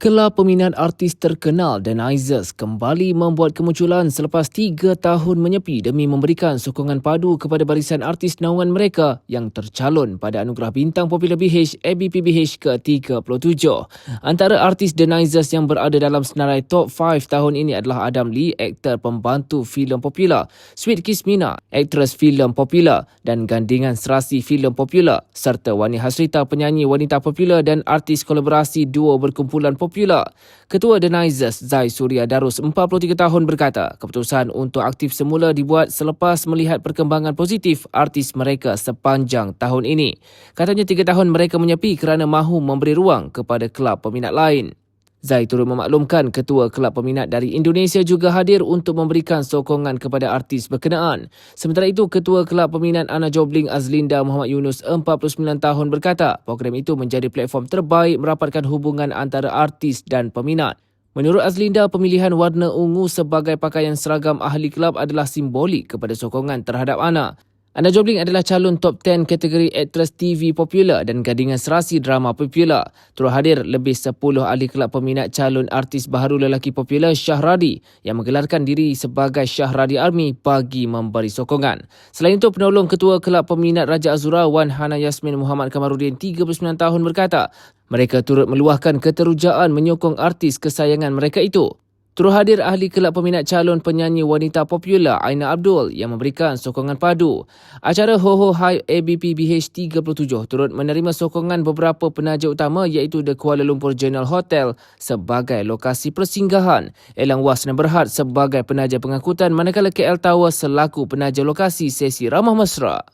Kelab peminat artis terkenal Denizers kembali membuat kemunculan selepas tiga tahun menyepi demi memberikan sokongan padu kepada barisan artis naungan mereka yang tercalon pada Anugerah Bintang Popular BH ABPBH ke-37. Antara artis Denizers yang berada dalam senarai top 5 tahun ini adalah Adam Lee, aktor pembantu filem popular, Sweet Kismina, aktris filem popular dan gandingan serasi filem popular serta Wani Hasrita, penyanyi wanita popular dan artis kolaborasi duo berkumpulan popular popular. Ketua Denizers Zai Surya Darus 43 tahun berkata, keputusan untuk aktif semula dibuat selepas melihat perkembangan positif artis mereka sepanjang tahun ini. Katanya tiga tahun mereka menyepi kerana mahu memberi ruang kepada kelab peminat lain. Zai turut memaklumkan ketua kelab peminat dari Indonesia juga hadir untuk memberikan sokongan kepada artis berkenaan. Sementara itu, ketua kelab peminat Ana Jobling Azlinda Muhammad Yunus 49 tahun berkata program itu menjadi platform terbaik merapatkan hubungan antara artis dan peminat. Menurut Azlinda, pemilihan warna ungu sebagai pakaian seragam ahli kelab adalah simbolik kepada sokongan terhadap Ana. Ana Jobling adalah calon top 10 kategori aktris TV popular dan gadingan serasi drama popular. Turut hadir lebih 10 ahli kelab peminat calon artis baharu lelaki popular Syahradi yang menggelarkan diri sebagai Syahradi Army bagi memberi sokongan. Selain itu, penolong ketua kelab peminat Raja Azura Wan Hana Yasmin Muhammad Kamarudin 39 tahun berkata, mereka turut meluahkan keterujaan menyokong artis kesayangan mereka itu. Turut hadir ahli kelab peminat calon penyanyi wanita popular Aina Abdul yang memberikan sokongan padu. Acara Ho Ho Hai ABP BH37 turut menerima sokongan beberapa penaja utama iaitu The Kuala Lumpur General Hotel sebagai lokasi persinggahan, Elang Was dan Berhad sebagai penaja pengangkutan manakala KL Tower selaku penaja lokasi sesi ramah mesra.